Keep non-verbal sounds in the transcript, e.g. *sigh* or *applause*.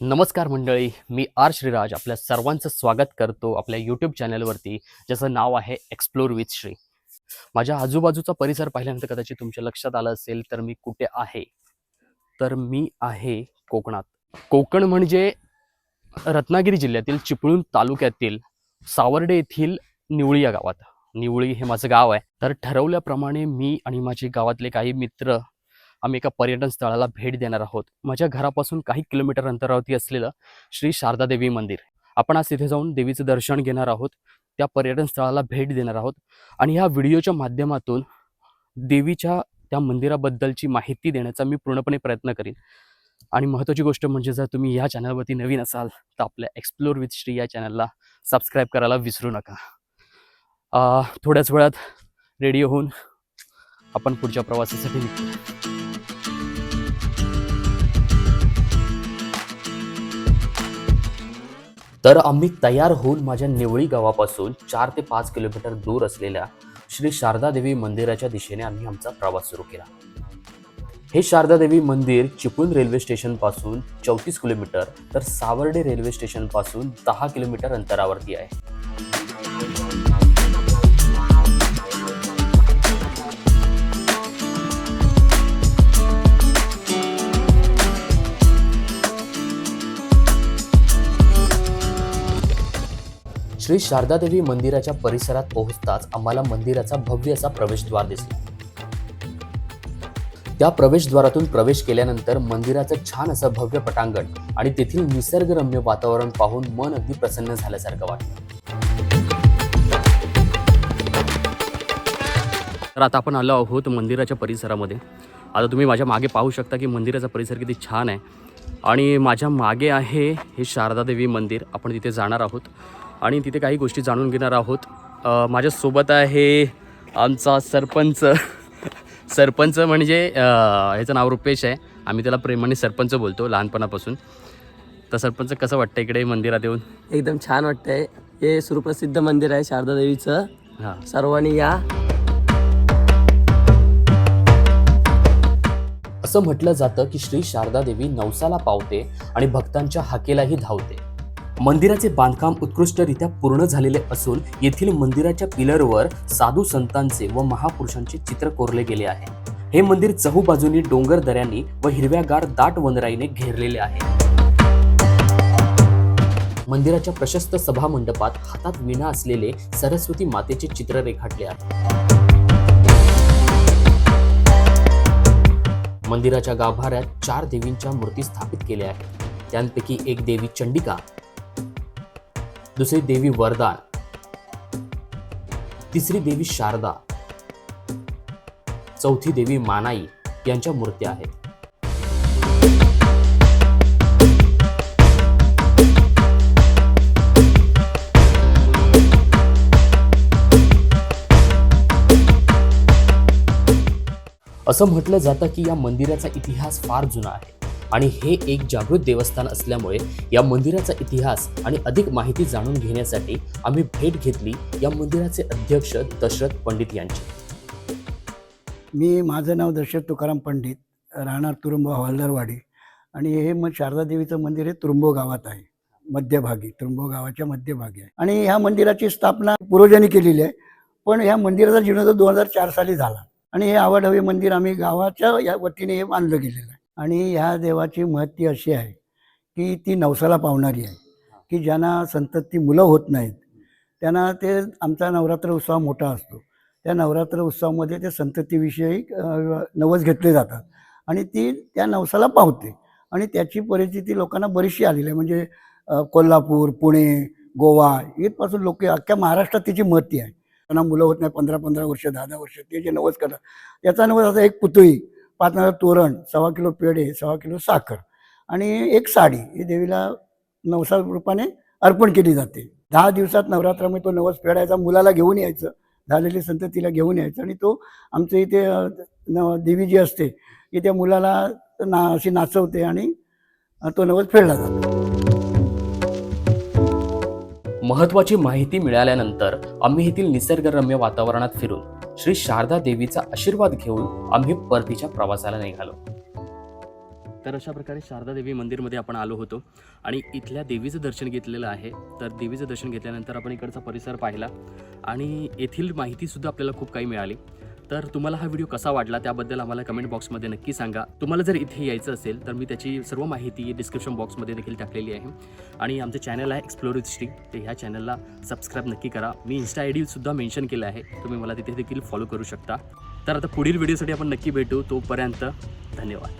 नमस्कार मंडळी मी आर श्रीराज आपल्या सर्वांचं स्वागत करतो आपल्या यूट्यूब चॅनलवरती ज्याचं नाव आहे एक्सप्लोर विथ श्री माझ्या आजूबाजूचा परिसर पाहिल्यानंतर कदाचित तुमच्या लक्षात आलं असेल तर मी कुठे आहे? तर मी आहे कोकणात. कोकण म्हणजे रत्नागिरी जिल्ह्यातील चिपळूण तालुक्यातील सावर्डे येथील निवळी या गावात. निवळी हे माझं गाव आहे. तर ठरवल्याप्रमाणे मी आणि माझे गावातले काही मित्र आम्ही एका पर्यटन स्थळाला भेट देणार आहोत. माझ्या घरापासून काही किलोमीटर अंतरावरती असलेलं श्री शारदा देवी मंदिर. आपण आज तिथे जाऊन देवीचं दर्शन घेणार आहोत. त्या पर्यटन स्थळाला भेट देणार आहोत. आणि ह्या व्हिडिओच्या माध्यमातून देवीच्या त्या मंदिराबद्दलची माहिती देण्याचा मी पूर्णपणे प्रयत्न करीन. आणि महत्त्वाची गोष्ट म्हणजे जर तुम्ही या चॅनलवरती नवीन असाल तर आपल्या एक्सप्लोर विथ श्री या चॅनलला सबस्क्राईब करायला विसरू नका. थोड्याच वेळात रेडिओ होऊन आपण पुढच्या प्रवासासाठी निघतो. तर आम्ही तयार होऊन माझ्या निवळी गावापासून चार ते पाच किलोमीटर दूर असलेल्या श्री शारदादेवी मंदिराच्या दिशेने आम्ही आमचा प्रवास सुरू केला. हे शारदादेवी मंदिर चिपळूण रेल्वे स्टेशनपासून चौतीस किलोमीटर तर सावर्डे रेल्वे स्टेशनपासून दहा किलोमीटर अंतरावरती आहे. श्री शारदादेवी मंदिराच्या परिसरात पोहोचताच आम्हाला मंदिराचा भव्य असा प्रवेशद्वार दिसला. त्या प्रवेशद्वारातून प्रवेश केल्यानंतर मंदिराचं छान असं भव्य पटांगण आणि तेथील निसर्गरम्य वातावरण पाहून मन अगदी प्रसन्न झाल्यासारखं वाटलं. तर आता आपण आलो आहोत मंदिराच्या परिसरामध्ये. आता तुम्ही माझ्या मागे पाहू शकता की मंदिराचा परिसर किती छान आहे. आणि माझ्या मागे आहे हे शारदादेवी मंदिर. आपण तिथे जाणार आहोत. आणि तिथे काही गोष्टी जाणून घेणार आहोत. माझ्यासोबत आहे आमचा सरपंच. *laughs* सरपंच म्हणजे ह्याचं नाव रुपेश आहे. आम्ही त्याला प्रेमाने सरपंच बोलतो लहानपणापासून. तर सरपंच कसं वाटतं इकडे मंदिरात येऊन? एकदम छान वाटतंय. हे सुप्रसिद्ध मंदिर आहे शारदा देवीचं हां. सर्वांनी या. असं म्हटलं जातं की श्री शारदा देवी नवसाला पावते आणि भक्तांच्या हाकेलाही धावते. मंदिराचे बांधकाम उत्कृष्टरित्या पूर्ण झालेले असून येथील मंदिराच्या पिलरवर साधू संतांचे व महापुरुषांचे चित्र कोरले गेले आहे. हे मंदिर चहूबाजूनी डोंगर दऱ्यांनी व हिरव्यागार दाट वनराईने घेरलेले आहे. मंदिराच्या प्रशस्त सभा मंडपात हातात विणा असलेले सरस्वती मातेचे चित्र रेखाटले आहे. मंदिराच्या गाभाऱ्यात चार देवींच्या मूर्ती स्थापित केल्या आहेत. त्यांपैकी एक देवी चंडिका दुसरी देवी वरदान तिसरी देवी शारदा. चौथी देवी मानाई यांच्या मूर्त्या आहेत. असं म्हटलं जातं की या मंदिराचा इतिहास फार जुना आहे. आणि हे एक जागृत देवस्थान असल्यामुळे या मंदिराचा इतिहास आणि अधिक माहिती जाणून घेण्यासाठी आम्ही भेट घेतली या मंदिराचे अध्यक्ष दशरथ पंडित यांची. मी माझं नाव दशरथ तुकाराम पंडित राहणार तुरुंब हवालदारवाडी. आणि हे मग शारदा देवीचं मंदिर हे तुरुंबो गावात आहे मध्यभागी तुरुंबो गावाच्या मध्यभागी आहे. आणि ह्या मंदिराची स्थापना पूर्वजांनी केलेली आहे पण ह्या मंदिराचा जीर्णोद्धार दोन हजार चार साली झाला. आणि हे आवड मंदिर आम्ही गावाच्या या वतीने हे बांधलं गेलेलं आहे. आणि ह्या देवाची महत्ती अशी आहे की ती नवसाला पावणारी आहे. की ज्यांना संतती मुलं होत नाहीत त्यांना ते आमचा नवरात्र उत्सव मोठा असतो. त्या नवरात्र उत्सवामध्ये ते संततीविषयी नवस घेतले जातात आणि ती त्या नवसाला पावते. आणि त्याची परिस्थिती लोकांना बरीचशी आलेली आहे. म्हणजे कोल्हापूर पुणे गोवा इथपासून लोक अख्ख्या महाराष्ट्रात तिची महती आहे. त्यांना मुलं होत नाही पंधरा पंधरा वर्ष दहा दहा वर्ष ते जे नवस करतात त्याचा नवस असा एक पुतळी पाच नंबर तोरण सव्वा किलो पेढे सव्वा किलो साखर आणि एक साडी ही देवीला नवसा रूपाने अर्पण केली जाते. दहा दिवसात नवरात्रामध्ये तो नवस फेडायचा मुलाला घेऊन यायचं झालेली संततीला घेऊन यायचं आणि तो आमच्या इथे न देवी जी असते की त्या मुलाला ना अशी नाचवते आणि तो नवस फेडला जातो. महत्वाची माहिती मिळाल्यानंतर आम्ही येथील निसर्गरम्य वातावरणात फिरून श्री शारदा देवीचा आशीर्वाद घेऊन आम्ही परतीच्या प्रवासाला निघालो. तर अशा प्रकारे शारदा देवी मंदिरमध्ये आपण आलो होतो आणि इथल्या देवीचं दर्शन घेतलेलं आहे. तर देवीचं दर्शन घेतल्यानंतर आपण इकडचा परिसर पाहिला आणि येथील माहितीसुद्धा आपल्याला खूप काही मिळाली. तर तुम्हाला हा व्हिडिओ कसा वाटला त्याबद्दल आम्हाला कमेंट बॉक्समध्ये नक्की सांगा. तुम्हाला जर इथे यायचं असेल तर मी त्याची सर्व माहिती डिस्क्रिप्शन बॉक्समध्ये देखील टाकलेली आहे. आणि आमचं चॅनल आहे एक्सप्लोर विथ तर ह्या चॅनलला सबस्क्राईब नक्की करा. मी इन्स्टा आय डीसुद्धा मेन्शन केलं आहे. तुम्ही मला तिथे देखील फॉलो करू शकता. तर आता पुढील व्हिडिओसाठी आपण नक्की भेटू. तोपर्यंत धन्यवाद.